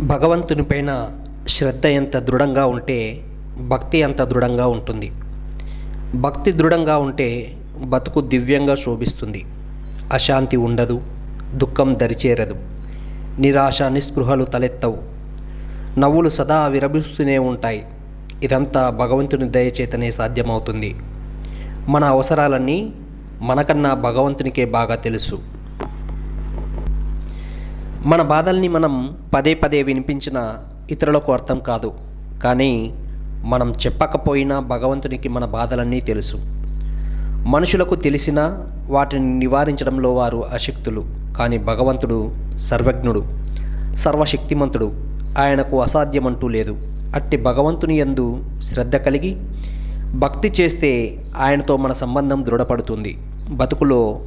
భగవంతునిపైన శ్రద్ధ ఎంత దృఢంగా ఉంటే భక్తి అంత దృఢంగా ఉంటుంది. భక్తి దృఢంగా ఉంటే బతుకు దివ్యంగా శోభిస్తుంది. అశాంతి ఉండదు దుఃఖం దరిచేరదు నిరాశ నిస్పృహలు తలెత్తవు. నవ్వులు సదా విరభిస్తూనే ఉంటాయి. ఇదంతా భగవంతుని దయచేతనే సాధ్యమవుతుంది. మన అవసరాలన్నీ మనకన్నా భగవంతునికే బాగా తెలుసు. మన బాధల్ని మనం పదే పదే వినిపించిన ఇతరులకు అర్థం కాదు. కానీ మనం చెప్పకపోయినా భగవంతునికి మన బాధలన్నీ తెలుసు. మనుషులకు తెలిసినా వాటిని నివారించడంలో వారు అశక్తులు. కానీ భగవంతుడు సర్వజ్ఞుడు సర్వశక్తిమంతుడు ఆయనకు అసాధ్యమంటూ లేదు. అట్టి భగవంతుని యందు శ్రద్ధ కలిగి భక్తి చేస్తే ఆయనతో మన సంబంధం దృఢపడుతుంది. బతుకులో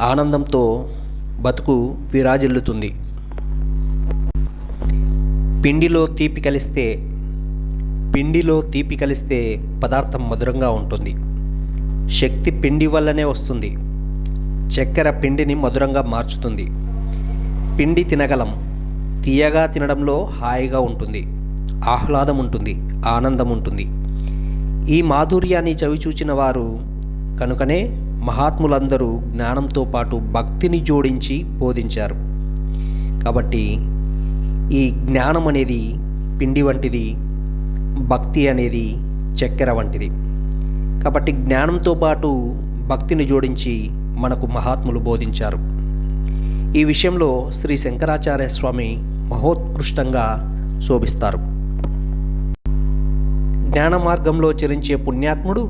ఆనందంతో బతుకు విరాజిల్లుతుంది. పిండిలో తీపి కలిస్తే పిండిలో తీపి కలిస్తే పదార్థం మధురంగా ఉంటుంది. శక్తి పిండి వల్లనే వస్తుంది. చక్కెర పిండిని మధురంగా మార్చుతుంది. పిండి తినగలం. తీయగా తినడంలో హాయిగా ఉంటుంది. ఆహ్లాదం ఉంటుంది. ఆనందం ఉంటుంది. ఈ మాధుర్యాన్ని చవిచూచిన వారు కనుకనే మహాత్ములందరూ జ్ఞానంతో పాటు భక్తిని జోడించి బోధించారు. కాబట్టి ఈ జ్ఞానం అనేది పిండి వంటిది భక్తి అనేది చక్కెర వంటిది. కాబట్టి జ్ఞానంతో పాటు భక్తిని జోడించి మనకు మహాత్ములు బోధించారు. ఈ విషయంలో శ్రీ శంకరాచార్య స్వామి మహోత్కృష్టంగా శోభిస్తారు. జ్ఞాన మార్గంలో చరించే పుణ్యాత్ముడు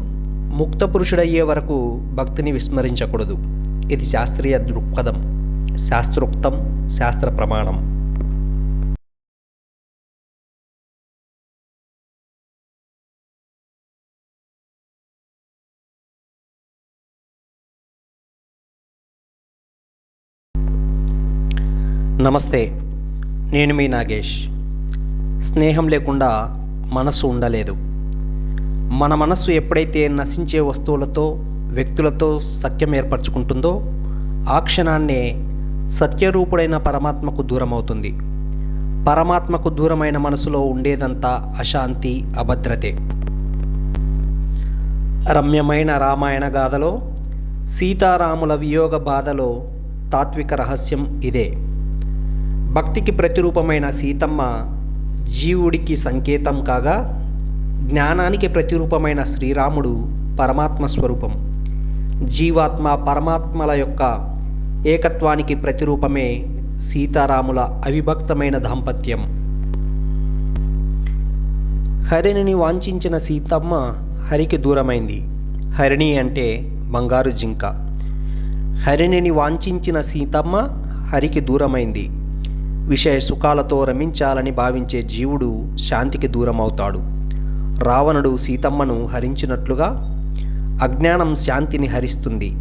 ముక్త పురుషుడయ్యే వరకు భక్తిని విస్మరించకూడదు. ఇది శాస్త్రీయ దృక్పథం శాస్త్రోక్తం శాస్త్ర ప్రమాణం. నమస్తే నేను మీ నాగేష్. స్నేహం లేకుండా మనసు ఉండలేదు. మన మనస్సు ఎప్పుడైతే నశించే వస్తువులతో వ్యక్తులతో సఖ్యం ఏర్పరచుకుంటుందో ఆ క్షణాన్నే సత్యరూపుడైన పరమాత్మకు దూరమవుతుంది. పరమాత్మకు దూరమైన మనసులో ఉండేదంతా అశాంతి అభద్రతే. రమ్యమైన రామాయణ గాథలో సీతారాముల వియోగ బాధలో తాత్విక రహస్యం ఇదే. భక్తికి ప్రతిరూపమైన సీతమ్మ జీవుడికి సంకేతం కాగా జ్ఞానానికి ప్రతిరూపమైన శ్రీరాముడు పరమాత్మ స్వరూపం. జీవాత్మ పరమాత్మల యొక్క ఏకత్వానికి ప్రతిరూపమే సీతారాముల అవిభక్తమైన దాంపత్యం. హరిణిని వాంఛించిన సీతమ్మ హరికి దూరమైంది. హరిణి అంటే బంగారు జింక. హరిణిని వాంఛించిన సీతమ్మ హరికి దూరమైంది. విషయ సుఖాలతో రమించాలని భావించే జీవుడు శాంతికి దూరమవుతాడు. రావణుడు సీతమ్మను హరించినట్లుగా అజ్ఞానం శాంతిని హరిస్తుంది.